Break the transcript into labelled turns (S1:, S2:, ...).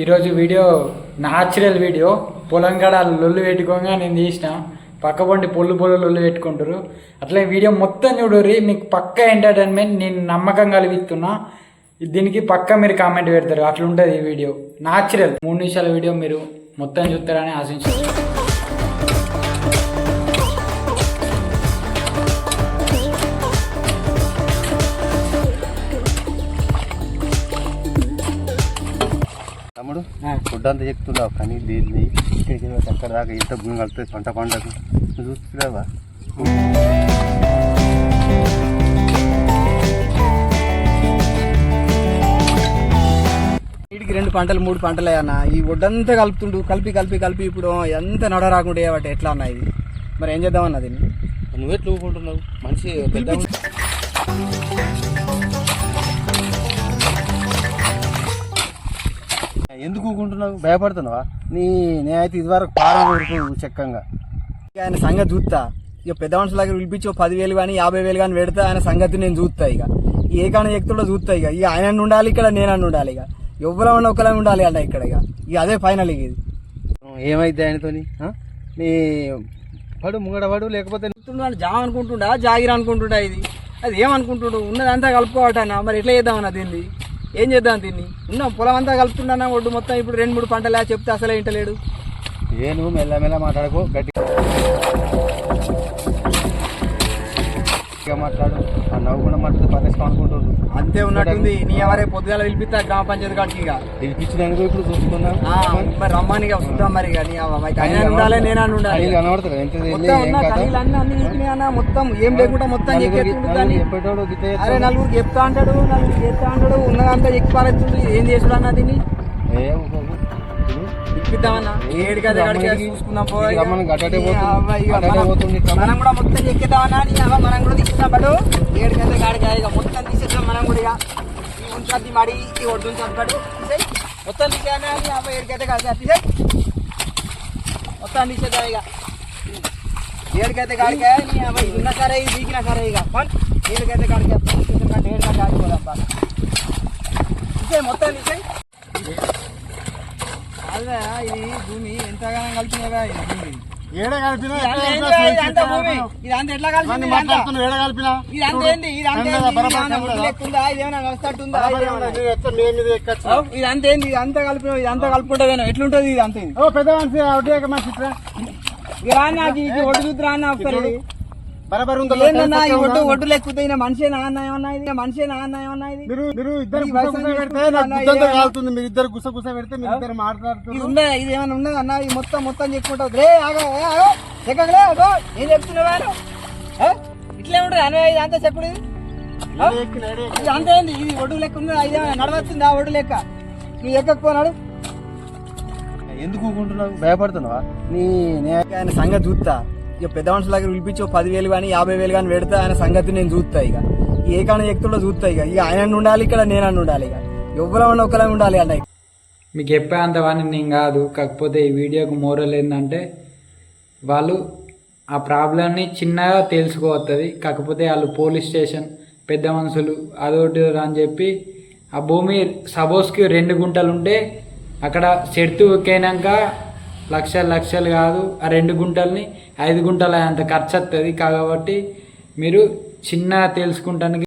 S1: ఈరోజు video natural video. పొలం కాడ లొల్లు పెట్టుకోగా నేను తీసిన. పక్క పండి పొల్లు పొల్లు లొల్లు పెట్టుకుంటారు అట్లా వీడియో మొత్తం చూడరి మీకు పక్క ఎంటర్టైన్మెంట్ నేను నమ్మకం కలిగిస్తున్నా దీనికి పక్క మీరు కామెంట్ పెడతారు. అట్లా ఉంటుంది ఈ వీడియో. న్యాచురల్ మూడు నిమిషాల వీడియో మీరు మొత్తం చూస్తారని ఆశించారు
S2: తమ్ముడు. ఫుడ్ అంతా చెప్తున్నావు కానీ దీన్ని ఇక్కడికి అక్కడ దాకా ఎంత భూమి కలుపుతుంది పంట పండదు. చూస్తున్నావా?
S3: వీటికి రెండు పంటలు మూడు పంటలే అన్న. ఈ ఒడ్డంతా కలుపుతుండు కలిపి కలిపి కలిపి ఇప్పుడు ఎంత నడ రాకుండా చేయబట్టి ఎట్లా అన్న ఇది? మరి ఏం చేద్దామన్న దీన్ని?
S2: నువ్వే ఊకుంటున్నావు? మంచి పెద్ద ఎందుకు ఊకుంటున్నావు? భయపడుతున్నావా? నీ నేనైతే ఇదివరకు పారం చెక్కంగా.
S3: ఇక ఆయన సంగతి చూస్తా. ఇక పెద్ద మనుషుల దగ్గర పిలిపించి పదివేలు కానీ యాభై వేలు కానీ పెడితే ఆయన సంగతి నేను చూస్తా ఇక. ఏ కాని ఎక్కుతుండో చూస్తా ఇక. ఇక ఆయన ఉండాలి ఇక్కడ నేను ఉండాలి ఇక. ఎవరో ఉన్న ఒకలా ఉండాలి అన్న ఇక్కడ ఇక. ఇక అదే ఫైనల్ ఇక ఇది.
S2: ఏమైతే ఆయనతోని? నీ పడు ముంగడ పడు లేకపోతే
S3: చెప్తుండు అని జామ అనుకుంటుండా జాగిర్ అనుకుంటుండా ఇది? అది ఏమనుకుంటుండు? ఉన్నదంతా కలుపుకోవటన్నా మరి ఎట్లా చేద్దామన్నా దీన్ని? ఏం చేద్దాం దీన్ని? ఉన్న పొలం అంతా కలుపుతున్నా ఒడ్డు మొత్తం? ఇప్పుడు రెండు మూడు పంటలే చెప్తే అసలే ఇంటలేడు
S2: ఏ నువ్వు మెల్ల మెల్ల మాట్లాడుకో గట్టిగా మాట్లాడు. ఆ నవ్వు కూడా మాట్లాడితే పరేస్తాం అనుకుంటుండ్రు
S3: అంతే ఉన్నట్టుంది. నీ ఎవరే పొద్దుగాల పిలిపిస్తా గ్రామ పంచాయతీ కాడికి ఇక.
S2: పిలిపించినాను ఇప్పుడు చూసుకున్నాం
S3: మరి రమ్మని ఇక చూద్దాం మరి ఇక నీ ఆయన ఉండాలి నేనా ఉండాలి.
S2: కనీలు కనబడతారు. ఎంత
S3: మొత్తం
S2: ఏం
S3: లేకుండా మొత్తం
S2: చెప్పేటోడు
S3: అరే. నలుగురికి చెప్తా అంటాడు నలుగురికి చెప్తా అంటాడు. ఉన్నదంతా ఎక్కి పారేస్తుంది ఏం చేసుడు అన్న దీన్ని?
S2: ఏ.
S3: ఇప్పిద్దామన్నా చూసుకుందాం మనం- కూడా మొత్తం ఎక్కిద్దామన్నా నీ అవ్వ మనం కూడా తీసుకున్నాం పడు ఏడికైతే కాడికి ఇక మొత్తం తీసేద్దాం మనం కూడా ఇక. ఉంచద్ది మడి ఈ ఒడ్డు ఉంచద్ది పడు తీసేయ్. మొత్తం తీసేయనా నీ కాడికి తీసేయ్. మొత్తం తీసేద్దాం ఇక. ఏడికైతే కాడికే నీ ఇది ఉన్న సరే వీకినా సరే ఇక. ఏడికైతే కాడికి ఏడికైతే ఆడిపోదాం మొత్తం తీసేయ్. అదే ఇది భూమి ఎంతగానో కలిపినవా ఈ భూమి
S4: ఏడ కలిపినా
S3: ఇదంతా భూమి ఇదంతా ఎట్లా కలిసింది ఇదంతా?
S4: మాట్లాడుతున్నావు ఏడ కలిపినా
S3: ఇదంతా ఏంది? ఇదంతా ఏంది? ఇదేమన్నా ఒడ్డు లెక్కుందా? ఇదేమన్నా కలుస్తట్టుందా? ఇదేమన్నా?
S4: మేము మీద ఎక్కచ్చు
S3: అవ్, ఇదంతా ఏంది? ఇదంతా కలిపిన ఇదంతా కలుపుకుంటుందేనో ఎట్లుంటది ఇదంతా ఇది?
S4: ఓ పెద్ద మనిషి ఒకటే మనిషి ఇట్లా
S3: ఇక రా నాకు ఇది ఒడ్డు చూద్దు రా అన్న ఒకసారి
S4: బరాబర్ ఉందో
S3: ఒడ్డు ఒడ్డు లెక్కుతా ఈయన మనిషే నాన్న ఏమన్నా ఇది? మనిషే నాన్న ఏమన్నా ఇది?
S4: మీరు మీరు ఇద్దరు పెడితే కాలుతుంది. మీరు ఇద్దరు గుస గుస పెడితే మీరు ఇద్దరు
S3: ఇది
S4: మాట్లాడుతున్నారు
S3: ఉందా? ఇది ఏమైనా ఉన్నది అన్న? ఇది మొత్తం మొత్తం చెప్పుకుంటావు రే ఆగో చెక్కలే? ఇట్లే అనే ఇది. ఇది అంతే ఏంది? ఇది ఒడ్డు లెక్క ఉంది? ఇదే నడవచ్చింది ఆ ఒడ్డు లెక్క? నువ్వు ఎక్కకపోనాడు
S2: ఎందుకు భయపడుతున్నావా? నీ
S3: సంగతి చూస్తా. ఇక పెద్ద మనుషుల దగ్గర పిలిపించి పదివేలు కానీ యాభై వేలు కానీ పెడితే ఆయన సంగతి నేను చూస్తా ఇక. ఏ కాని ఎక్కుతుండో చూస్తా ఇక. ఇక ఆయన ఉండాలి ఇక్కడ నేను ఉండాలి ఇక. ఎవరో ఉన్న ఒకలా ఉండాలి అన్న
S1: మీకు చెప్పేంత వాడిని నేను కాదు. కాకపోతే ఈ వీడియోకు మోరల్ ఏంటంటే వాళ్ళు ఆ ప్రాబ్లమ్ని చిన్నగా తెలుసుకోవస్తుంది కాకపోతే వాళ్ళు పోలీస్ స్టేషన్ పెద్ద మనుషులు అదొకటి అని చెప్పి ఆ భూమి సపోజ్కి రెండు గుంటలు ఉంటే అక్కడ చెట్టు ఎక్కినాక లక్షలు లక్షలు కాదు ఆ రెండు గుంటల్ని ఐదు గుంటల అంత ఖర్చు వస్తుంది కాబట్టి మీరు చిన్నగా తెలుసుకుంటానికి